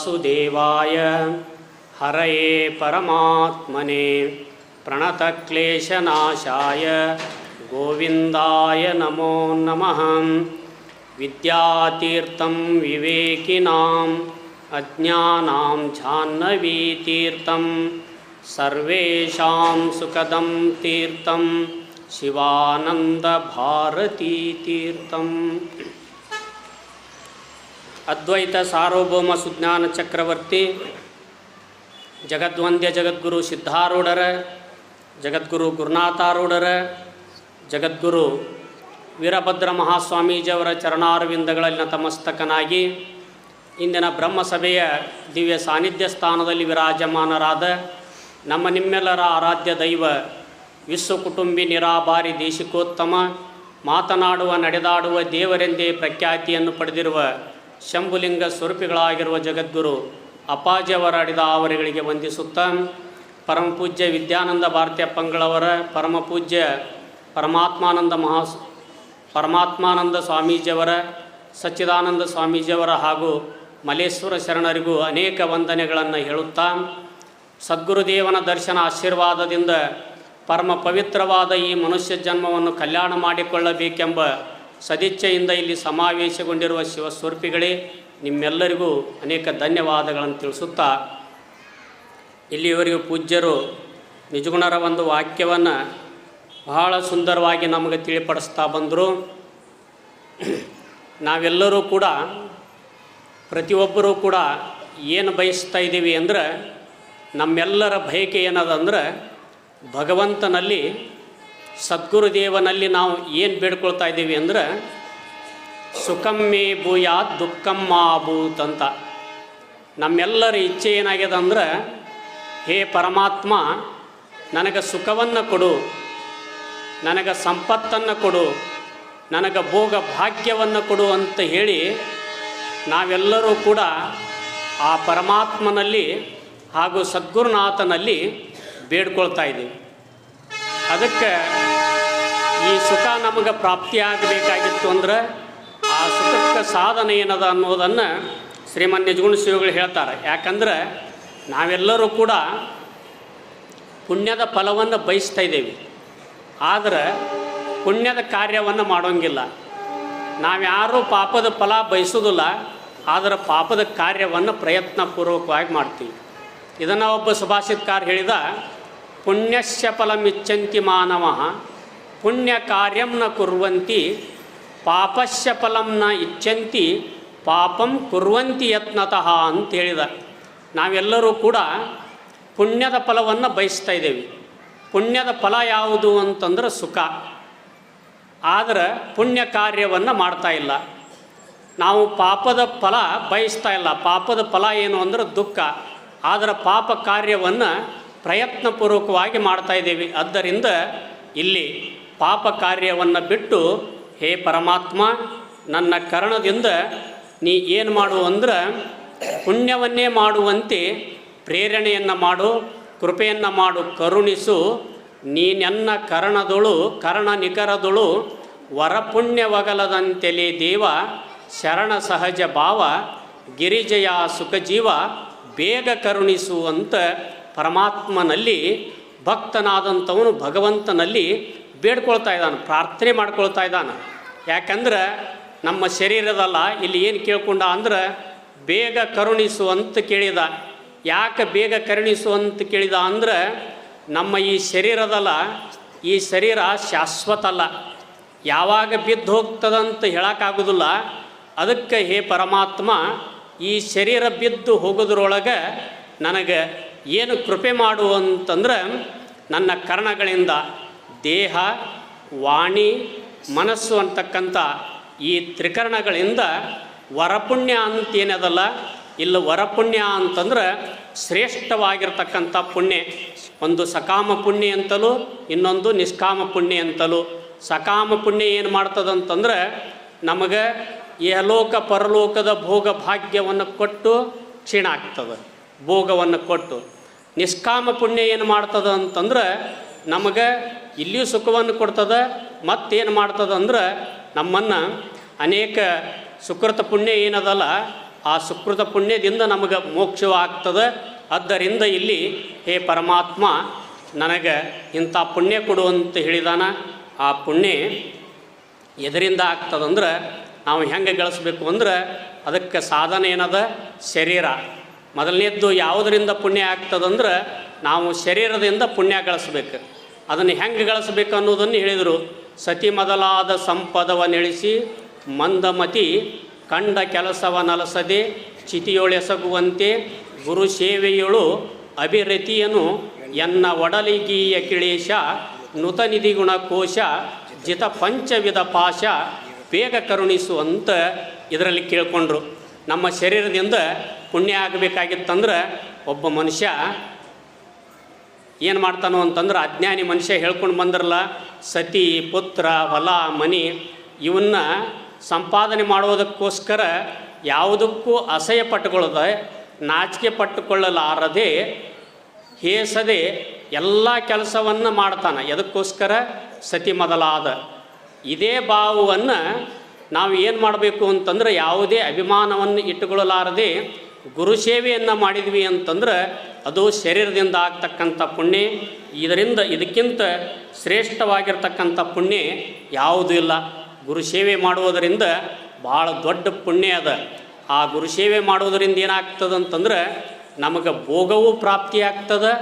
वासुदेवाय। हरये परमात्मने प्रणतक्लेशनाशाय। गोविन्दाय नमो नमः। विद्यातीर्थं विवेकिनाम् अज्ञानां जाह्नवीतीर्थं सर्वेषां सुखदं तीर्थं शिवानन्दभारतीतीर्थम्। ಅದ್ವೈತ ಸಾರ್ವಭೌಮ ಸುಜ್ಞಾನ ಚಕ್ರವರ್ತಿ, ಜಗದ್ವಂದ್ಯ ಜಗದ್ಗುರು ಸಿದ್ಧಾರೂಢರ, ಜಗದ್ಗುರು ಗುರುನಾಥಾರೂಢರ, ಜಗದ್ಗುರು ವೀರಭದ್ರ ಮಹಾಸ್ವಾಮೀಜಿಯವರ ಚರಣಾರವಿಂದಗಳಲ್ಲಿನ ತಮಸ್ತಕನಾಗಿ ಇಂದಿನ ಬ್ರಹ್ಮಸಭೆಯ ದಿವ್ಯ ಸಾನ್ನಿಧ್ಯ ಸ್ಥಾನದಲ್ಲಿ ವಿರಾಜಮಾನರಾದ ನಮ್ಮ ನಿಮ್ಮೆಲ್ಲರ ಆರಾಧ್ಯ ದೈವ ವಿಶ್ವ ಕುಟುಂಬಿ ನಿರಾಬಾರಿ ದೇಶಿಕೋತ್ತಮ, ಮಾತನಾಡುವ ನಡೆದಾಡುವ ದೇವರೆಂದೇ ಪ್ರಖ್ಯಾತಿಯನ್ನು ಪಡೆದಿರುವ ಶಂಭುಲಿಂಗ ಸ್ವರೂಪಿಗಳಾಗಿರುವ ಜಗದ್ಗುರು ಅಪಾಜಿ ಹೊರಾಡಿದ ಆವರಿಗಳಿಗೆ ವಂದಿಸುತ್ತಾ ಪರಮ ಪೂಜ್ಯ ವಿದ್ಯಾನಂದ ಭಾರತೀಯ ಪಂಗಳವರ ಪರಮ ಪೂಜ್ಯ ಪರಮಾತ್ಮಾನಂದ ಮಹಾ ಪರಮಾತ್ಮಾನಂದ ಸ್ವಾಮೀಜಿಯವರ, ಸಚ್ಚಿದಾನಂದ ಸ್ವಾಮೀಜಿಯವರ ಹಾಗೂ ಮಲೇಶ್ವರ ಶರಣರಿಗೂ ಅನೇಕ ವಂದನೆಗಳನ್ನು ಹೇಳುತ್ತಾ ಸದ್ಗುರುದೇವನ ದರ್ಶನ ಆಶೀರ್ವಾದದಿಂದ ಪರಮ ಪವಿತ್ರವಾದ ಈ ಮನುಷ್ಯ ಜನ್ಮವನ್ನು ಕಲ್ಯಾಣ ಮಾಡಿಕೊಳ್ಳಬೇಕೆಂಬ ಸದಿಚ್ಛೆಯಿಂದ ಇಲ್ಲಿ ಸಮಾವೇಶಗೊಂಡಿರುವ ಶಿವಸ್ವರೂಪಿಗಳೇ, ನಿಮ್ಮೆಲ್ಲರಿಗೂ ಅನೇಕ ಧನ್ಯವಾದಗಳನ್ನು ತಿಳಿಸುತ್ತಾ, ಇಲ್ಲಿಯವರೆಗೂ ಪೂಜ್ಯರು ನಿಜಗುಣರ ಒಂದು ವಾಕ್ಯವನ್ನು ಬಹಳ ಸುಂದರವಾಗಿ ನಮಗೆ ತಿಳಿಪಡಿಸ್ತಾ ಬಂದರು. ನಾವೆಲ್ಲರೂ ಕೂಡ, ಪ್ರತಿಯೊಬ್ಬರೂ ಕೂಡ ಏನು ಬಯಸ್ತಾ ಇದ್ದೀವಿ ಅಂದರೆ, ನಮ್ಮೆಲ್ಲರ ಬಯಕೆ ಏನದಂದ್ರೆ, ಭಗವಂತನಲ್ಲಿ ಸದ್ಗುರುದೇವನಲ್ಲಿ ನಾವು ಏನು ಬೇಡ್ಕೊಳ್ತಾ ಇದ್ದೀವಿ ಅಂದ್ರೆ ಸುಖಮ್ಮೇ ಭೂಯಾತ್ ದುಃಖಮ್ಮ ಭೂತ್ ಅಂತ. ನಮ್ಮೆಲ್ಲರ ಇಚ್ಛೆ ಏನಾಗ್ಯದ ಅಂದ್ರೆ, ಹೇ ಪರಮಾತ್ಮ, ನನಗೆ ಸುಖವನ್ನು ಕೊಡು, ನನಗೆ ಸಂಪತ್ತನ್ನು ಕೊಡು, ನನಗೆ ಭೋಗ ಭಾಗ್ಯವನ್ನು ಕೊಡು ಅಂತ ಹೇಳಿ ನಾವೆಲ್ಲರೂ ಕೂಡ ಆ ಪರಮಾತ್ಮನಲ್ಲಿ ಹಾಗೂ ಸದ್ಗುರುನಾಥನಲ್ಲಿ ಬೇಡ್ಕೊಳ್ತಾ ಇದ್ದೀವಿ. ಅದಕ್ಕೆ ಈ ಸುಖ ನಮಗೆ ಪ್ರಾಪ್ತಿಯಾಗಬೇಕಾಗಿತ್ತು ಅಂದ್ರೆ ಆ ಸುಖಕ್ಕೆ ಸಾಧನೆ ಏನದ ಅನ್ನೋದನ್ನು ಶ್ರೀಮನ್ ನಿಜಗುಣ ಶಿವಗಳು ಹೇಳ್ತಾರೆ. ಯಾಕಂದ್ರೆ ನಾವೆಲ್ಲರೂ ಕೂಡ ಪುಣ್ಯದ ಫಲವನ್ನು ಬಯಸ್ತಾ ಇದ್ದೀವಿ. ಆದರೆ ಪುಣ್ಯದ ಕಾರ್ಯವನ್ನು ಮಾಡೋಂಗಿಲ್ಲ. ನಾವ್ಯಾರೂ ಪಾಪದ ಫಲ ಬಯಸೋದಿಲ್ಲ, ಆದರೆ ಪಾಪದ ಕಾರ್ಯವನ್ನು ಪ್ರಯತ್ನಪೂರ್ವಕವಾಗಿ ಮಾಡ್ತೀವಿ. ಇದನ್ನು ಒಬ್ಬ ಸುಭಾಷಿತಕಾರ ಹೇಳಿದ ಪುಣ್ಯಸ್ಯ ಫಲಮಿಚ್ಚಂತಿ ಮಾನವ, ಪುಣ್ಯ ಕಾರ್ಯಂ ನ ಕುರ್ವಂತಿ, ಪಾಪಸ್ಯ ಫಲಂ ನ ಇಚ್ಛಂತಿ, ಪಾಪಂ ಕುರ್ವಂತಿ ಯತ್ನತಃ ಅಂತೇಳಿದ ನಾವೆಲ್ಲರೂ ಕೂಡ ಪುಣ್ಯದ ಫಲವನ್ನು ಬಯಸ್ತಾ ಇದ್ದೇವೆ. ಪುಣ್ಯದ ಫಲ ಯಾವುದು ಅಂತಂದ್ರೆ ಸುಖ. ಆದರೆ ಪುಣ್ಯ ಕಾರ್ಯವನ್ನು ಮಾಡ್ತಾ ಇಲ್ಲ. ನಾವು ಪಾಪದ ಫಲ ಬಯಸ್ತಾ ಇಲ್ಲ. ಪಾಪದ ಫಲ ಏನು ಅಂದರೆ ದುಃಖ. ಆದರೆ ಪಾಪ ಕಾರ್ಯವನ್ನು ಪ್ರಯತ್ನಪೂರ್ವಕವಾಗಿ ಮಾಡ್ತಾ ಇದ್ದೀವಿ. ಆದ್ದರಿಂದ ಇಲ್ಲಿ ಪಾಪ ಕಾರ್ಯವನ್ನು ಬಿಟ್ಟು, ಹೇ ಪರಮಾತ್ಮ, ನನ್ನ ಕರಣದಿಂದ ನೀ ಏನು ಮಾಡು ಅಂದ್ರೆ, ಪುಣ್ಯವನ್ನೇ ಮಾಡುವಂತೆ ಪ್ರೇರಣೆಯನ್ನು ಮಾಡು, ಕೃಪೆಯನ್ನು ಮಾಡು, ಕರುಣಿಸು. ನೀನೆನ್ನ ಕರ್ಣದೊಳು, ಕರ್ಣ ನಿಕರದೊಳು ವರಪುಣ್ಯವಗಲದಂತೆಲೆ ದೇವ, ಶರಣ ಸಹಜ ಭಾವ, ಗಿರಿಜಯ ಸುಖಜೀವ, ಬೇಗ ಕರುಣಿಸು ಅಂತ ಪರಮಾತ್ಮನಲ್ಲಿ ಭಕ್ತನಾದಂಥವನು ಭಗವಂತನಲ್ಲಿ ಬೇಡ್ಕೊಳ್ತಾ ಇದ್ದಾನೆ, ಪ್ರಾರ್ಥನೆ ಮಾಡ್ಕೊಳ್ತಾ ಇದ್ದಾನೆ. ಯಾಕಂದ್ರೆ ನಮ್ಮ ಶರೀರದಲ್ಲ, ಇಲ್ಲಿ ಏನು ಕೇಳ್ಕೊಂಡ ಅಂದ್ರೆ ಬೇಗ ಕರುಣಿಸು ಅಂತ ಕೇಳಿದ. ಯಾಕೆ ಬೇಗ ಕರುಣಿಸು ಅಂತ ಕೇಳಿದ ಅಂದ್ರೆ ನಮ್ಮ ಈ ಶರೀರದಲ್ಲ, ಈ ಶರೀರ ಶಾಶ್ವತ ಅಲ್ಲ. ಯಾವಾಗ ಬಿದ್ದು ಹೋಗ್ತದಂತ ಹೇಳೋಕ್ಕಾಗೋದಿಲ್ಲ. ಅದಕ್ಕೆ ಹೇ ಪರಮಾತ್ಮ, ಈ ಶರೀರ ಬಿದ್ದು ಹೋಗೋದ್ರೊಳಗೆ ನನಗೆ ಏನು ಕೃಪೆ ಮಾಡು ಅಂತಂದ್ರೆ ನನ್ನ ಕರ್ಣಗಳಿಂದ ದೇಹ, ವಾಣಿ, ಮನಸ್ಸು ಅಂತಕ್ಕಂಥ ಈ ತ್ರಿಕರಣಗಳಿಂದ ವರಪುಣ್ಯ ಅಂತೇನದಲ್ಲ ಇಲ್ಲ ವರಪುಣ್ಯ ಅಂತಂದ್ರೆ ಶ್ರೇಷ್ಠವಾಗಿರ್ತಕ್ಕಂಥ ಪುಣ್ಯ. ಒಂದು ಸಕಾಮ ಪುಣ್ಯ ಅಂತಲೂ, ಇನ್ನೊಂದು ನಿಷ್ಕಾಮ ಪುಣ್ಯ ಅಂತಲೂ. ಸಕಾಮ ಪುಣ್ಯ ಏನು ಮಾಡ್ತದಂತಂದ್ರೆ ನಮಗೆ ಯಲೋಕ ಪರಲೋಕದ ಭೋಗ ಭಾಗ್ಯವನ್ನು ಕೊಟ್ಟು ಕ್ಷೀಣ ಆಗ್ತದೆ. ಭೋಗವನ್ನು ಕೊಟ್ಟು ನಿಷ್ಕಾಮ ಪುಣ್ಯ ಏನು ಮಾಡ್ತದ ಅಂತಂದ್ರೆ ನಮಗೆ ಇಲ್ಲಿಯೂ ಸುಖವನ್ನು ಕೊಡ್ತದೆ, ಮತ್ತೇನು ಮಾಡ್ತದೆ ಅಂದ್ರೆ ನಮ್ಮನ್ನು ಅನೇಕ ಸುಕೃತ ಪುಣ್ಯ ಏನದಲ್ಲ, ಆ ಸುಕೃತ ಪುಣ್ಯದಿಂದ ನಮಗೆ ಮೋಕ್ಷವಾಗ್ತದೆ. ಆದ್ದರಿಂದ ಇಲ್ಲಿ ಹೇ ಪರಮಾತ್ಮ, ನನಗೆ ಇಂಥ ಪುಣ್ಯ ಕೊಡು ಅಂತ ಹೇಳಿದಾನ. ಆ ಪುಣ್ಯ ಎದರಿಂದ ಆಗ್ತದಂದ್ರೆ ನಾವು ಹೆಂಗೆ ಗಳಿಸ್ಬೇಕು ಅಂದ್ರೆ ಅದಕ್ಕೆ ಸಾಧನ ಏನದ? ಶರೀರ. ಮೊದಲನೇದ್ದು ಯಾವುದರಿಂದ ಪುಣ್ಯ ಆಗ್ತದಂದ್ರೆ ನಾವು ಶರೀರದಿಂದ ಪುಣ್ಯ ಗಳಿಸ್ಬೇಕು. ಅದನ್ನು ಹೆಂಗೆ ಗಳಿಸ್ಬೇಕು ಅನ್ನೋದನ್ನು ಹೇಳಿದರು. ಸತಿ ಮೊದಲಾದ ಸಂಪದವ ನೆಲೆಸಿ ಮಂದಮತಿ ಕಂಡ ಕೆಲಸವ ನಲಸದೆ ಚಿತಿಯೊಳೆಸಗುವಂತೆ ಗುರು ಸೇವೆಯೊಳು ಅಭಿರತಿಯನು ಎನ್ನ ಒಡಲಿಗೀಯ ಕಿಳೇಶ ನುತನಿಧಿ ಗುಣಕೋಶ ಜಿತ ಪಂಚವಿಧ ಪಾಶ ಬೇಗ ಕರುಣಿಸುವಂತ ಇದರಲ್ಲಿ ಕೇಳಿಕೊಂಡ್ರು. ನಮ್ಮ ಶರೀರದಿಂದ ಪುಣ್ಯ ಆಗಬೇಕಾಗಿತ್ತಂದ್ರೆ ಒಬ್ಬ ಮನುಷ್ಯ ಏನು ಮಾಡ್ತಾನೋ ಅಂತಂದ್ರೆ ಅಜ್ಞಾನಿ ಮನುಷ್ಯ ಹೇಳ್ಕೊಂಡು ಬಂದ್ರಲ್ಲ, ಸತಿ, ಪುತ್ರ, ಹೊಲ, ಮನಿ, ಇವನ್ನ ಸಂಪಾದನೆ ಮಾಡುವುದಕ್ಕೋಸ್ಕರ ಯಾವುದಕ್ಕೂ ಅಸಹ್ಯ ಪಟ್ಟುಕೊಳ್ಳದೆ, ನಾಚಿಕೆ ಪಟ್ಟುಕೊಳ್ಳಲಾರದೆ ಹೇಸದೆ ಎಲ್ಲ ಕೆಲಸವನ್ನು ಮಾಡ್ತಾನೆ. ಎದಕ್ಕೋಸ್ಕರ? ಸತಿ ಮೊದಲಾದ. ಇದೇ ಭಾವವನ್ನು ನಾವು ಏನು ಮಾಡಬೇಕು ಅಂತಂದ್ರೆ ಯಾವುದೇ ಅಭಿಮಾನವನ್ನು ಇಟ್ಟುಕೊಳ್ಳಲಾರದೆ ಗುರು ಸೇವೆಯನ್ನು ಮಾಡಿದ್ವಿ ಅಂತಂದ್ರೆ ಅದು ಶರೀರದಿಂದ ಆಗ್ತಕ್ಕಂಥ ಪುಣ್ಯ. ಇದರಿಂದ ಇದಕ್ಕಿಂತ ಶ್ರೇಷ್ಠವಾಗಿರ್ತಕ್ಕಂಥ ಪುಣ್ಯ ಯಾವುದೂ ಇಲ್ಲ. ಗುರು ಸೇವೆ ಮಾಡುವುದರಿಂದ ಭಾಳ ದೊಡ್ಡ ಪುಣ್ಯ ಅದ. ಆ ಗುರು ಸೇವೆ ಮಾಡುವುದರಿಂದ ಏನಾಗ್ತದೆ ಅಂತಂದ್ರೆ ನಮಗೆ ಭೋಗವೂ ಪ್ರಾಪ್ತಿಯಾಗ್ತದೆ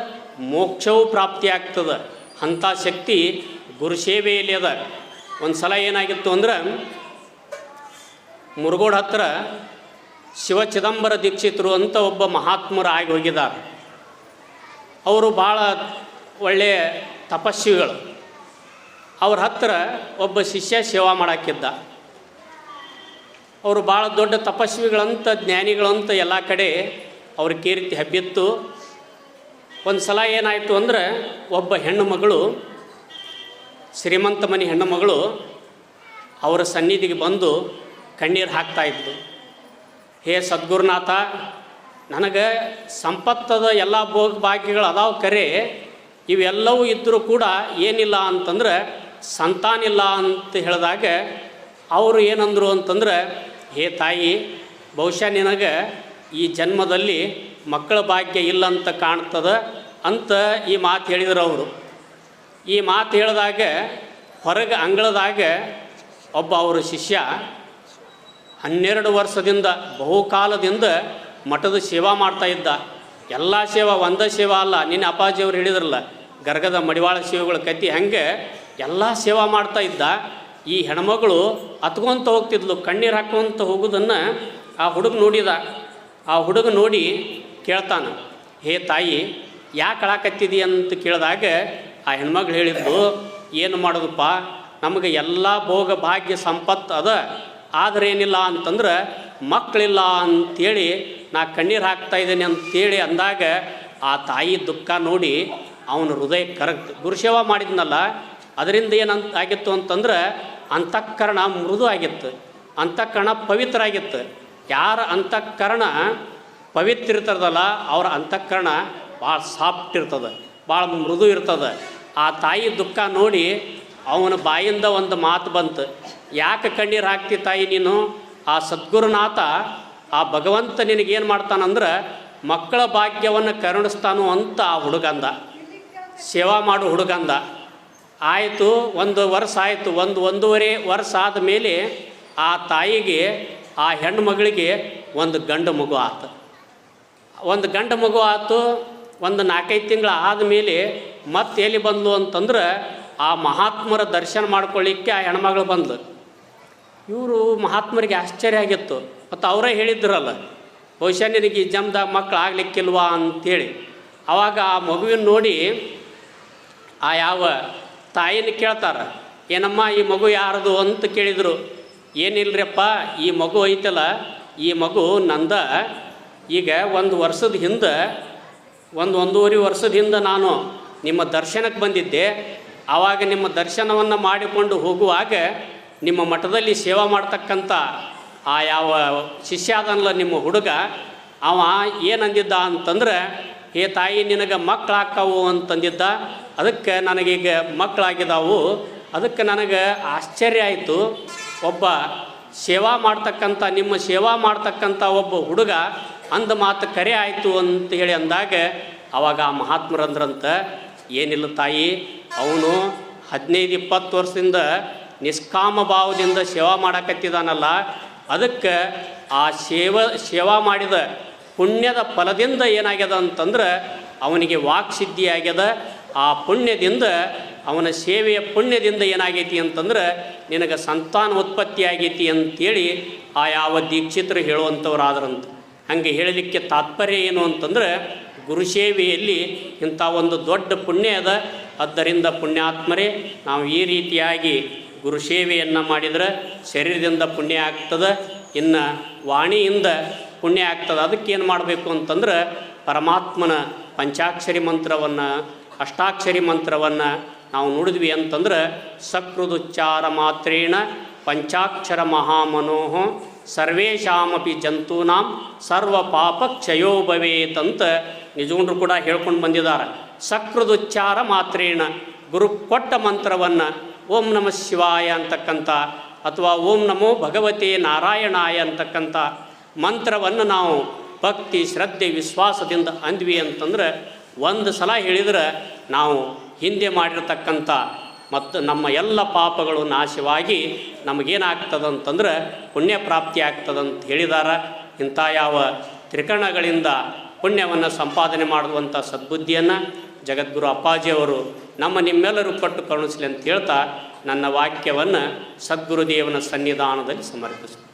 ಮೋಕ್ಷವೂ ಪ್ರಾಪ್ತಿಯಾಗ್ತದೆ ಅಂಥ ಶಕ್ತಿ ಗುರು ಸೇವೆಯಲ್ಲಿ ಅದ. ಒಂದು ಸಲ ಏನಾಗಿತ್ತು ಅಂದ್ರೆ ಮುರುಗೋಡ್ ಹತ್ರ ಶಿವ ಚಿದಂಬರ ದೀಕ್ಷಿತರು ಅಂತ ಒಬ್ಬ ಮಹಾತ್ಮರು ಆಗಿ ಹೋಗಿದ್ದಾರೆ. ಅವರು ಭಾಳ ಒಳ್ಳೆಯ ತಪಸ್ವಿಗಳು. ಅವ್ರ ಹತ್ರ ಒಬ್ಬ ಶಿಷ್ಯ ಸೇವಾ ಮಾಡಾಕಿದ್ದ. ಅವರು ಭಾಳ ದೊಡ್ಡ ತಪಸ್ವಿಗಳಂತ, ಜ್ಞಾನಿಗಳಂತ ಎಲ್ಲ ಕಡೆ ಅವ್ರ ಕೀರ್ತಿ ಹಬ್ಬಿತ್ತು. ಒಂದು ಸಲ ಏನಾಯಿತು ಅಂದ್ರೆ ಒಬ್ಬ ಹೆಣ್ಣು ಮಗಳು, ಶ್ರೀಮಂತ ಮನೆ ಹೆಣ್ಣು ಮಗಳು, ಅವರ ಸನ್ನಿಧಿಗೆ ಬಂದು ಕಣ್ಣೀರು ಹಾಕ್ತಾ ಇದ್ಲು. ಹೇ ಸದ್ಗುರುನಾಥ, ನನಗೆ ಸಂಪತ್ತದ ಎಲ್ಲ ಭೋಗ ಭಾಗ್ಯಗಳು ಅದಾವ ಕರೆ. ಇವೆಲ್ಲವೂ ಇದ್ದರೂ ಕೂಡ ಏನಿಲ್ಲ ಅಂತಂದ್ರೆ ಸಂತಾನಿಲ್ಲ ಅಂತ ಹೇಳಿದಾಗ ಅವರು ಏನಂದರು ಅಂತಂದ್ರೆ, ಹೇ ತಾಯಿ, ಬಹುಶಃ ನಿನಗೆ ಈ ಜನ್ಮದಲ್ಲಿ ಮಕ್ಕಳ ಭಾಗ್ಯ ಇಲ್ಲ ಅಂತ ಕಾಣ್ತದ ಅಂತ ಈ ಮಾತು ಹೇಳಿದರು ಅವರು. ಈ ಮಾತು ಹೇಳಿದಾಗ ಹೊರಗೆ ಅಂಗಳದಾಗ ಒಬ್ಬ ಅವರ ಶಿಷ್ಯ ಹನ್ನೆರಡು ವರ್ಷದಿಂದ ಬಹುಕಾಲದಿಂದ ಮಠದ ಸೇವಾ ಮಾಡ್ತಾ ಇದ್ದ. ಎಲ್ಲ ಸೇವಾ ಒಂದೇ ಸೇವಾ ಅಲ್ಲ, ನಿನ್ನೆ ಅಪ್ಪಾಜಿಯವರು ಹೇಳಿದ್ರಲ್ಲ, ಗರ್ಗದ ಮಡಿವಾಳ ಸೇವೆಗಳ ಕತ್ತಿ ಹಂಗೆ ಎಲ್ಲ ಸೇವಾ ಮಾಡ್ತಾ ಇದ್ದ. ಈ ಹೆಣ್ಮಗಳು ಹತ್ಕೊಂತ ಹೋಗ್ತಿದ್ಲು, ಕಣ್ಣೀರು ಹಾಕ್ಕೊಂತ ಹೋಗೋದನ್ನು ಆ ಹುಡುಗ ನೋಡಿದ. ಆ ಹುಡುಗ ನೋಡಿ ಕೇಳ್ತಾನೆ, ಹೇ ತಾಯಿ, ಯಾಕೆ ಅಳಾಕತ್ತಿದಿ? ಅಂತ ಕೇಳಿದಾಗ ಆ ಹೆಣ್ಮಗಳು ಹೇಳಿದ್ದು ಏನು ಮಾಡೋದಪ್ಪ? ನಮಗೆ ಎಲ್ಲ ಭೋಗ ಭಾಗ್ಯ ಸಂಪತ್ತು ಅದ. ಆದರೆ ಏನಿಲ್ಲ ಅಂತಂದ್ರೆ ಮಕ್ಕಳಿಲ್ಲ ಅಂತೇಳಿ ನಾ ಕಣ್ಣೀರು ಹಾಕ್ತಾ ಇದ್ದೀನಿ ಅಂತೇಳಿ ಅಂದಾಗ ಆ ತಾಯಿ ದುಃಖ ನೋಡಿ ಅವನ ಹೃದಯ ಕರಗ್ತು. ಗುರುಸೇವ ಮಾಡಿದ್ನಲ್ಲ, ಅದರಿಂದ ಏನಂತ ಆಗಿತ್ತು ಅಂತಂದ್ರೆ ಅಂತಃಕರಣ ಮೃದು ಆಗಿತ್ತು, ಅಂತಃಕರಣ ಪವಿತ್ರ ಆಗಿತ್ತು ಯಾರ ಅಂತಃಕರಣ ಪವಿತ್ರ ಇರ್ತದಲ್ಲ, ಅವ್ರ ಅಂತಃಕರಣ ಭಾಳ ಸಾಫ್ಟ್ ಇರ್ತದೆ, ಭಾಳ ಮೃದು ಇರ್ತದೆ. ಆ ತಾಯಿ ದುಃಖ ನೋಡಿ ಅವನ ಬಾಯಿಂದ ಒಂದು ಮಾತು ಬಂತು. ಯಾಕೆ ಕಣ್ಣೀರು ಹಾಕ್ತಿ ತಾಯಿ ನೀನು? ಆ ಸದ್ಗುರುನಾಥ, ಆ ಭಗವಂತ ನಿನಗೇನು ಮಾಡ್ತಾನಂದ್ರೆ ಮಕ್ಕಳ ಭಾಗ್ಯವನ್ನು ಕರುಣಿಸ್ತಾನು ಅಂತ ಆ ಹುಡುಗಂದ. ಸೇವಾ ಮಾಡು ಹುಡುಗಂದ. ಆಯಿತು, ಒಂದು ವರ್ಷ ಆಯಿತು. ಒಂದು ಒಂದೂವರೆ ವರ್ಷ ಆದ ಮೇಲೆ ಆ ತಾಯಿಗೆ, ಆ ಹೆಣ್ಣು ಮಗಳಿಗೆ ಒಂದು ಗಂಡು ಮಗು ಆತು. ಒಂದು ಗಂಡು ಮಗು ಆತು. ಒಂದು ನಾಲ್ಕೈದು ತಿಂಗಳು ಆದಮೇಲೆ ಮತ್ತೆ ಎಲ್ಲಿ ಬಂದ್ಲು ಅಂತಂದ್ರೆ ಆ ಮಹಾತ್ಮರ ದರ್ಶನ ಮಾಡ್ಕೊಳ್ಳಿಕ್ಕೆ ಆ ಹೆಣ್ಮಗಳು ಬಂದ್ಲು. ಇವರು ಮಹಾತ್ಮರಿಗೆ ಆಶ್ಚರ್ಯ ಆಗಿತ್ತು. ಮತ್ತು ಅವರೇ ಹೇಳಿದ್ರಲ್ಲ, ಬಹುಶಃ ನಿನಗೆ ಈ ಜಮ್ದಾಗ ಮಕ್ಕಳು ಆಗ್ಲಿಕ್ಕಿಲ್ವಾ ಅಂತೇಳಿ. ಆವಾಗ ಆ ಮಗುವಿನ ನೋಡಿ ಆ ಯಾವ ತಾಯಿನ ಕೇಳ್ತಾರೆ, ಏನಮ್ಮ ಈ ಮಗು ಯಾರದು ಅಂತ ಕೇಳಿದರು. ಏನಿಲ್ರಿಯಪ್ಪ ಈ ಮಗು ಐತಲ್ಲ, ಈ ಮಗು ನಂದ. ಈಗ ಒಂದು ವರ್ಷದ ಹಿಂದೆ, ಒಂದು ಒಂದೂವರೆ ವರ್ಷದ ಹಿಂದೆ ನಾನು ನಿಮ್ಮ ದರ್ಶನಕ್ಕೆ ಬಂದಿದ್ದೆ. ಆವಾಗ ನಿಮ್ಮ ದರ್ಶನವನ್ನು ಮಾಡಿಕೊಂಡು ಹೋಗುವಾಗ ನಿಮ್ಮ ಮಠದಲ್ಲಿ ಸೇವಾ ಮಾಡ್ತಕ್ಕಂಥ ಆ ಯಾವ ಶಿಷ್ಯ ಅದನ್ನಲ್ಲ ನಿಮ್ಮ ಹುಡುಗ, ಅವ ಏನಂದಿದ್ದ ಅಂತಂದ್ರೆ, ಹೇ ತಾಯಿ, ನಿನಗೆ ಮಕ್ಕಳಾಕ್ಕವು ಅಂತಂದಿದ್ದ. ಅದಕ್ಕೆ ನನಗೀಗ ಮಕ್ಕಳಾಗಿದ್ದಾವು ಅದಕ್ಕೆ ನನಗೆ ಆಶ್ಚರ್ಯ ಆಯಿತು. ಒಬ್ಬ ಸೇವಾ ಮಾಡ್ತಕ್ಕಂಥ ನಿಮ್ಮ ಸೇವಾ ಮಾಡ್ತಕ್ಕಂಥ ಒಬ್ಬ ಹುಡುಗ ಅಂದ ಮಾತು ಕರೆ ಆಯಿತು ಅಂತ ಹೇಳಿ ಅಂದಾಗ, ಅವಾಗ ಆ ಮಹಾತ್ಮರಂದ್ರಂತ, ಏನಿಲ್ಲ ತಾಯಿ ಅವನು ಹದಿನೈದು ಇಪ್ಪತ್ತು ವರ್ಷದಿಂದ ನಿಷ್ಕಾಮ ಭಾವದಿಂದ ಸೇವಾ ಮಾಡಕತ್ತಿದಾನಲ್ಲ, ಅದಕ್ಕೆ ಆ ಸೇವ, ಸೇವಾ ಮಾಡಿದ ಪುಣ್ಯದ ಫಲದಿಂದ ಏನಾಗ್ಯದ ಅಂತಂದ್ರೆ ಅವನಿಗೆ ವಾಕ್ಸಿದ್ಧಿ ಆಗ್ಯದ. ಆ ಪುಣ್ಯದಿಂದ, ಅವನ ಸೇವೆಯ ಪುಣ್ಯದಿಂದ ಏನಾಗೈತಿ ಅಂತಂದ್ರೆ ನಿನಗೆ ಸಂತಾನ ಉತ್ಪತ್ತಿ ಆಗೈತಿ ಅಂತೇಳಿ ಆ ಯಾವ ದೀಕ್ಷಿತರು ಹೇಳುವಂಥವ್ರಾದ್ರಂತ. ಹಂಗೆ ಹೇಳಲಿಕ್ಕೆ ತಾತ್ಪರ್ಯ ಏನು ಅಂತಂದ್ರೆ ಗುರುಸೇವೆಯಲ್ಲಿ ಇಂಥ ಒಂದು ದೊಡ್ಡ ಪುಣ್ಯ ಅದ. ಆದ್ದರಿಂದ ಪುಣ್ಯಾತ್ಮರೇ, ನಾವು ಈ ರೀತಿಯಾಗಿ ಗುರು ಸೇವೆಯನ್ನು ಮಾಡಿದರೆ ಶರೀರದಿಂದ ಪುಣ್ಯ ಆಗ್ತದೆ, ಇನ್ನು ವಾಣಿಯಿಂದ ಪುಣ್ಯ ಆಗ್ತದೆ. ಏನು ಮಾಡಬೇಕು ಅಂತಂದ್ರೆ ಪರಮಾತ್ಮನ ಪಂಚಾಕ್ಷರಿ ಮಂತ್ರವನ್ನು, ಅಷ್ಟಾಕ್ಷರಿ ಮಂತ್ರವನ್ನು ನಾವು ನುಡಿದ್ವಿ ಅಂತಂದ್ರೆ, ಸಕೃದುಚ್ಚಾರ ಮಾತ್ರೇಣ ಪಂಚಾಕ್ಷರ ಮಹಾಮನೋಹ ಸರ್ವೇಶಾಮಪಿ ಜಂತೂನಾಂ ಸರ್ವ ಪಾಪ ಕ್ಷಯೋ ಭವೇತಂತ ನಿಜಗುಂಡ್ರು ಕೂಡ ಹೇಳ್ಕೊಂಡು ಬಂದಿದ್ದಾರೆ. ಸಕೃದುಚ್ಚಾರ ಮಾತ್ರೇಣ, ಗುರು ಕೊಟ್ಟ ಮಂತ್ರವನ್ನು ಓಂ ನಮಃ ಶಿವಾಯ ಅಂತಕ್ಕಂಥ ಅಥವಾ ಓಂ ನಮೋ ಭಗವತೆ ನಾರಾಯಣಾಯ ಅಂತಕ್ಕಂಥ ಮಂತ್ರವನ್ನು ನಾವು ಭಕ್ತಿ, ಶ್ರದ್ಧೆ, ವಿಶ್ವಾಸದಿಂದ ಅಂದ್ವಿ ಅಂತಂದ್ರೆ ಒಂದು ಸಲ ಹೇಳಿದರೆ ನಾವು ಹಿಂದೆ ಮಾಡಿರತಕ್ಕಂಥ ಮತ್ತು ನಮ್ಮ ಎಲ್ಲ ಪಾಪಗಳು ನಾಶವಾಗಿ ನಮಗೇನಾಗ್ತದಂತಂದ್ರೆ ಪುಣ್ಯ ಪ್ರಾಪ್ತಿ ಆಗ್ತದಂತ ಹೇಳಿದಾರ. ಇಂಥ ಯಾವ ತ್ರಿಕರಣಗಳಿಂದ ಪುಣ್ಯವನ್ನು ಸಂಪಾದನೆ ಮಾಡುವಂಥ ಸದ್ಬುದ್ಧಿಯನ್ನು ಜಗದ್ಗುರು ಅಪ್ಪಾಜಿಯವರು ನಮ್ಮ ನಿಮ್ಮೆಲ್ಲರೂ ಕೊಟ್ಟು ಕರುಣಿಸಲಿ ಅಂತ ಹೇಳ್ತಾ ನನ್ನ ವಾಕ್ಯವನ್ನು ಸದ್ಗುರುದೇವನ ಸನ್ನಿಧಾನದಲ್ಲಿ ಸಮರ್ಪಿಸುತ್ತೇನೆ